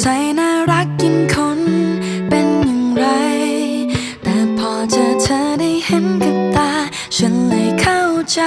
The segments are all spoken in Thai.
ใสน่ารักยิ่งคนเป็นอย่างไร แต่พอเจอเธอได้เห็นกับตา ฉันเลยเข้าใจ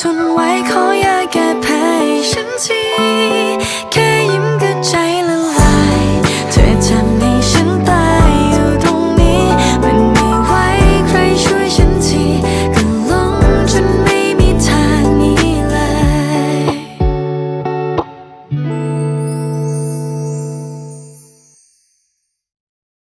ทนไว้ขอ